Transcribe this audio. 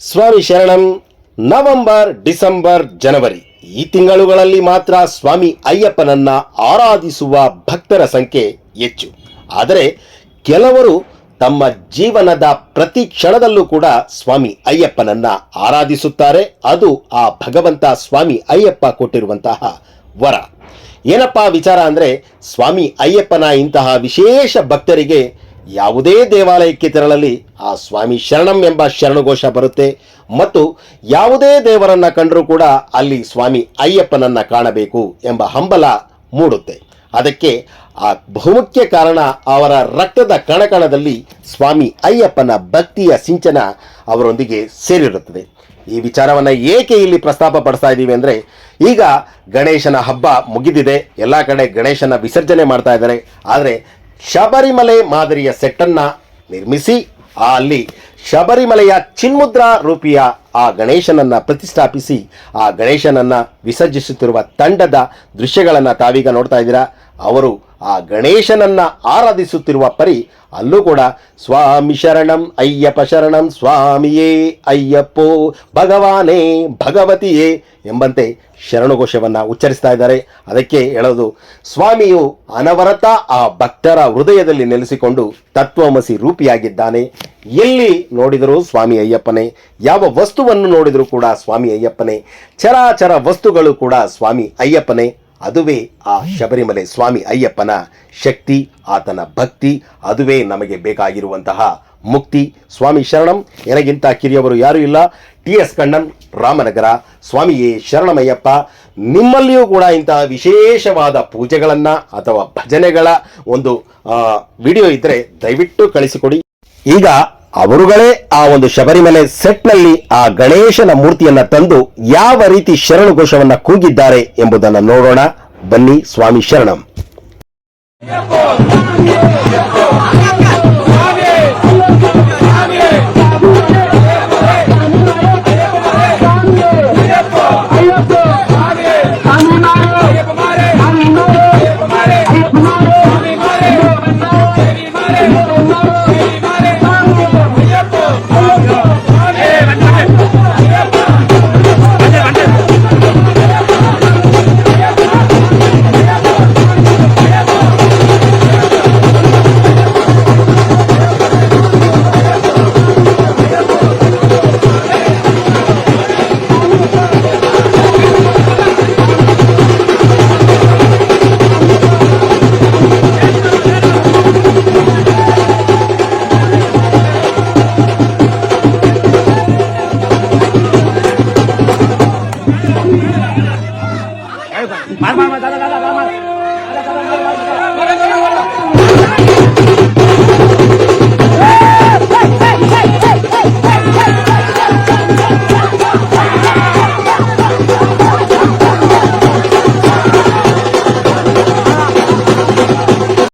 ಸ್ವಾಮಿ ಶರಣಂ, November, December, ಜನವರಿ. ಈ ತಿಂಗಳುಗಳಲ್ಲಿ ಮಾತ್ರ ಸ್ವಾಮಿ ಅಯ್ಯಪ್ಪನನ್ನ ಆರಾಧಿಸುವ ಭಕ್ತರ ಸಂಖ್ಯೆ ಹೆಚ್ಚು. ಆದರೆ ಕೆಲವರು ತಮ್ಮ ಜೀವನದ ಪ್ರತಿ ಕ್ಷಣದಲ್ಲೂ ಕೂಡ ಸ್ವಾಮಿ ಅಯ್ಯಪ್ಪನನ್ನ ಆರಾಧಿಸುತ್ತಾರೆ. ಅದು ಆ ಭಗವಂತ ಸ್ವಾಮಿ ಅಯ್ಯಪ್ಪ ಕೊಟ್ಟಿರುವಂತಹ ವರ. ಏನಪ್ಪಾ ವಿಚಾರ ಅಂದರೆ ಸ್ವಾಮಿ ಅಯ್ಯಪ್ಪನ ಇಂತಹ ವಿಶೇಷ ಭಕ್ತರಿಗೆ ಯಾವುದೇ ದೇವಾಲಯಕ್ಕೆ ತೆರಳಲಿ, ಆ ಸ್ವಾಮಿ ಶರಣಂ ಎಂಬ ಶರಣಘೋಷ ಬರುತ್ತೆ. ಮತ್ತು ಯಾವುದೇ ದೇವರನ್ನ ಕಂಡರೂ ಕೂಡ ಅಲ್ಲಿ ಸ್ವಾಮಿ ಅಯ್ಯಪ್ಪನನ್ನ ಕಾಣಬೇಕು ಎಂಬ ಹಂಬಲ ಮೂಡುತ್ತೆ. ಅದಕ್ಕೆ ಆ ಬಹುಮುಖ್ಯ ಕಾರಣ ಅವರ ರಕ್ತದ ಕಣಕಣದಲ್ಲಿ ಸ್ವಾಮಿ ಅಯ್ಯಪ್ಪನ ಭಕ್ತಿಯ ಸಿಂಚನ ಅವರೊಂದಿಗೆ ಸೇರಿರುತ್ತದೆ. ಈ ವಿಚಾರವನ್ನು ಏಕೆ ಇಲ್ಲಿ ಪ್ರಸ್ತಾಪ ಪಡಿಸ್ತಾ ಇದ್ದೀವಿ ಅಂದರೆ, ಈಗ ಗಣೇಶನ ಹಬ್ಬ ಮುಗಿದಿದೆ. ಎಲ್ಲ ಕಡೆ ಗಣೇಶನ ವಿಸರ್ಜನೆ ಮಾಡ್ತಾ ಇದ್ದಾರೆ. ಆದರೆ ಶಬರಿಮಲೆ ಮಾದರಿಯ ಸೆಟ್ಟನ್ನು ನಿರ್ಮಿಸಿ ಅಲ್ಲಿ ಶಬರಿಮಲೆಯ ಚಿನ್ಮುದ್ರಾ ರೂಪಿಯ ಆ ಗಣೇಶನನ್ನ ಪ್ರತಿಷ್ಠಾಪಿಸಿ, ಆ ಗಣೇಶನನ್ನ ವಿಸರ್ಜಿಸುತ್ತಿರುವ ತಂಡದ ದೃಶ್ಯಗಳನ್ನು ತಾವೀಗ ನೋಡ್ತಾ ಇದ್ದೀರಾ. ಅವರು ಆ ಗಣೇಶನನ್ನ ಆರಾಧಿಸುತ್ತಿರುವ ಪರಿ ಅಲ್ಲೂ ಕೂಡ ಸ್ವಾಮಿ ಶರಣಂ ಅಯ್ಯಪ್ಪ ಶರಣಂ ಸ್ವಾಮಿಯೇ ಅಯ್ಯಪ್ಪೋ, ಭಗವಾನೇ, ಭಗವತಿಯೇ ಎಂಬಂತೆ ಶರಣಘೋಷವನ್ನು ಉಚ್ಚರಿಸ್ತಾ ಇದ್ದಾರೆ. ಅದಕ್ಕೆ ಹೇಳೋದು, ಸ್ವಾಮಿಯು ಅನವರತ ಆ ಭಕ್ತರ ಹೃದಯದಲ್ಲಿ ನೆಲೆಸಿಕೊಂಡು ತತ್ವಮಸಿ ರೂಪಿಯಾಗಿದ್ದಾನೆ. ಎಲ್ಲಿ ನೋಡಿದರೂ ಸ್ವಾಮಿ ಅಯ್ಯಪ್ಪನೇ, ಯಾವ ವಸ್ತುವನ್ನು ನೋಡಿದರೂ ಕೂಡ ಸ್ವಾಮಿ ಅಯ್ಯಪ್ಪನೇ, ಚರಾಚರ ವಸ್ತುಗಳು ಕೂಡ ಸ್ವಾಮಿ ಅಯ್ಯಪ್ಪನೇ. ಅದುವೇ ಆ ಶಬರಿಮಲೆ ಸ್ವಾಮಿ ಅಯ್ಯಪ್ಪನ ಶಕ್ತಿ, ಆತನ ಭಕ್ತಿ, ಅದುವೇ ನಮಗೆ ಬೇಕಾಗಿರುವಂತಹ ಮುಕ್ತಿ. ಸ್ವಾಮಿ ಶರಣಂ, ಎನಗಿಂತ ಕಿರಿಯವರು ಯಾರೂ ಇಲ್ಲ. T S Kannan Ramanagara. ಸ್ವಾಮಿಯೇ ಶರಣಮಯ್ಯಪ್ಪ. ನಿಮ್ಮಲ್ಲಿಯೂ ಕೂಡ ಇಂತಹ ವಿಶೇಷವಾದ ಪೂಜೆಗಳನ್ನು ಅಥವಾ ಭಜನೆಗಳ ಒಂದು ವಿಡಿಯೋ ಇದ್ದರೆ ದಯವಿಟ್ಟು ಕಳಿಸಿಕೊಡಿ. ಈಗ ಅವರುಗಳೇ ಆ ಒಂದು ಶಬರಿಮಲೆ ಸೆಟ್ನಲ್ಲಿ ಆ ಗಣೇಶನ ಮೂರ್ತಿಯನ್ನ ತಂದು ಯಾವ ರೀತಿ ಶರಣು ಘೋಷವನ್ನ ಕೂಗಿದ್ದಾರೆ ಎಂಬುದನ್ನು ನೋಡೋಣ. ಬನ್ನಿ ಸ್ವಾಮಿ ಶರಣಂ. মার মার মার দাদা দাদা মার মার